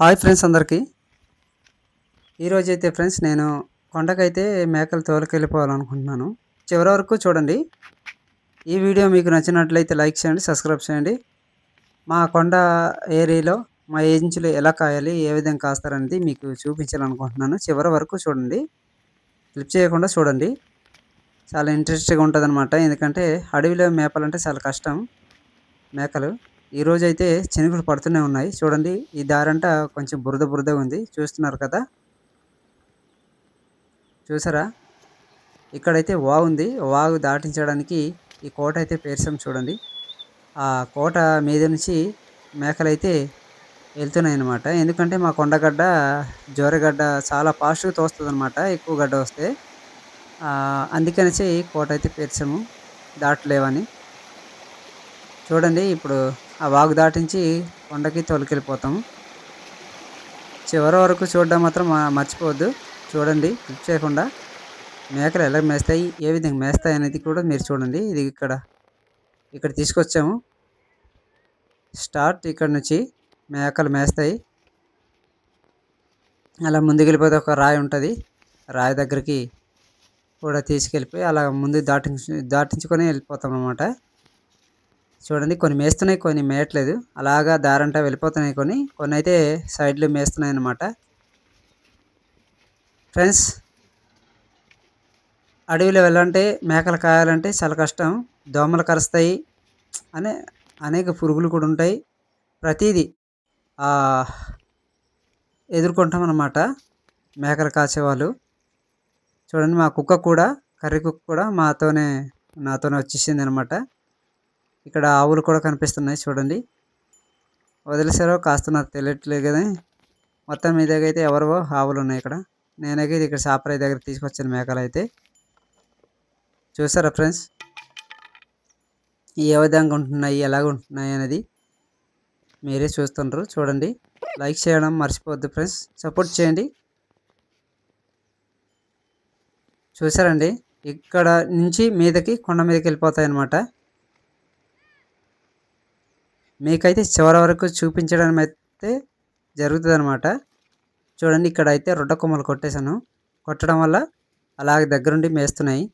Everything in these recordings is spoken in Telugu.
హాయ్ ఫ్రెండ్స్ అందరికీ. ఈరోజు అయితే ఫ్రెండ్స్ నేను కొండకైతే మేకలు తోలుకెళ్ళిపోవాలనుకుంటున్నాను. చివరి వరకు చూడండి. ఈ వీడియో మీకు నచ్చినట్లయితే లైక్ చేయండి సబ్స్క్రైబ్ చేయండి. మా కొండ ఏరియాలో మా ఏజెన్సీలో ఎలా కాయాలి ఏ విధంగా కాస్తారనేది మీకు చూపించాలనుకుంటున్నాను. చివరి వరకు చూడండి. క్లిప్ చేయకుండా చూడండి. చాలా ఇంట్రెస్ట్గా ఉంటుంది ఎందుకంటే అడవిలో మేపాలంటే చాలా కష్టం. మేకలు. ఈరోజు అయితే చినుకులు పడుతూనే ఉన్నాయి. చూడండి ఈ దారంట కొంచెం బురద బురద ఉంది. చూస్తున్నారు కదా? చూసారా? ఇక్కడైతే వాగు ఉంది. వాగు దాటించడానికి ఈ కోట అయితే పేర్చాం చూడండి. ఆ కోట మీద నుంచి మేకలైతే వెళ్తున్నాయి అనమాట ఎందుకంటే మా కొండగడ్డ జోరగడ్డ చాలా ఫాస్ట్గా తోస్తుంది అనమాట ఎక్కువ గడ్డ వస్తే. అందుకనేసి కోట అయితే పేర్చాము. దాటలేవని. చూడండి ఇప్పుడు ఆ వాగు దాటించి కొండకి తొలికెళ్ళిపోతాము. చివరి వరకు చూడడం మాత్రం మర్చిపోవద్దు. చూడండి క్లిక్ చేయకుండా మేకలు ఎలా మేస్తాయి ఏ విధంగా మేస్తాయి అనేది కూడా మీరు చూడండి. ఇది ఇక్కడ ఇక్కడ తీసుకొచ్చాము. స్టార్ట్ ఇక్కడ నుంచి మేకలు మేస్తాయి. అలా ముందుకెళ్ళిపోతే ఒక రాయి ఉంటుంది. రాయి దగ్గరికి కూడా తీసుకెళ్ళిపోయి అలా ముందు దాటించు దాటించుకొని వెళ్ళిపోతాం అనమాట చూడండి కొన్ని మేస్తున్నాయి కొన్ని మేయట్లేదు. అలాగా దారంటా వెళ్ళిపోతున్నాయి కొన్ని. కొన్ని అయితే సైడ్లో మేస్తున్నాయి అన్నమాట ఫ్రెండ్స్ అడవిలో వెళ్ళాలంటే మేకలు కాయాలంటే చాలా కష్టం. దోమలు కరుస్తాయి అనే అనేక పురుగులు కూడా ఉంటాయి. ప్రతిదీ ఎదుర్కొంటాం అన్నమాట మేకలు కాసేవాళ్ళు. చూడండి మా కుక్క కూడా కర్రీ కుక్క కూడా మాతోనే నాతోనే వచ్చేసింది అనమాట ఇక్కడ ఆవులు కూడా కనిపిస్తున్నాయి చూడండి. వదిలేసారో కాస్త నాకు తెలియట్లేదు కదా మొత్తం మీ దగ్గర అయితే ఎవరివో ఆవులు ఉన్నాయి ఇక్కడ. నేనైతే ఇక్కడ సాపరాయి దగ్గర తీసుకొచ్చాను మేకలు అయితే. చూసారా ఫ్రెండ్స్? ఏ విధంగా ఉంటున్నాయి ఎలాగ ఉంటున్నాయి అనేది మీరే చూస్తుండ్రు చూడండి. లైక్ చేయడం మర్చిపోవద్దు ఫ్రెండ్స్. సపోర్ట్ చేయండి. చూసారండి? ఇక్కడ నుంచి మీదకి కొండ మీదకి వెళ్ళిపోతాయి అన్నమాట మీకైతే చివరి వరకు చూపించడం అయితే జరుగుతుంది అనమాట చూడండి ఇక్కడ అయితే రొడ్డ కొమ్మలు కొట్టేశాను. కొట్టడం వల్ల అలాగే దగ్గరుండి మేస్తున్నాయి.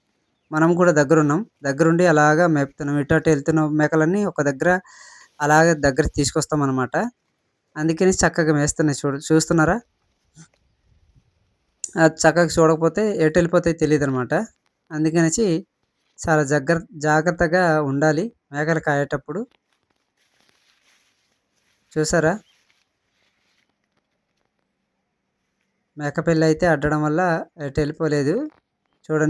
మనం కూడా దగ్గరున్నాం. దగ్గరుండి అలాగా మేపుతున్నాం. ఇటు అటు వెళ్తున్న మేకలన్నీ ఒక దగ్గర అలాగే దగ్గర తీసుకొస్తాం అనమాట అందుకని చక్కగా మేస్తున్నాయి. చూడు చూస్తున్నారా? అది చక్కగా చూడకపోతే ఎటు వెళ్ళిపోతాయి తెలియదు అనమాట అందుకనేసి చాలా జగ్గ జాగ్రత్తగా ఉండాలి. మేకలు కాయేటప్పుడు చూసారా? మేకపిల్ల అయితే అడ్డడం వల్ల ఎటు వెళ్ళిపోలేదు. చూడండి.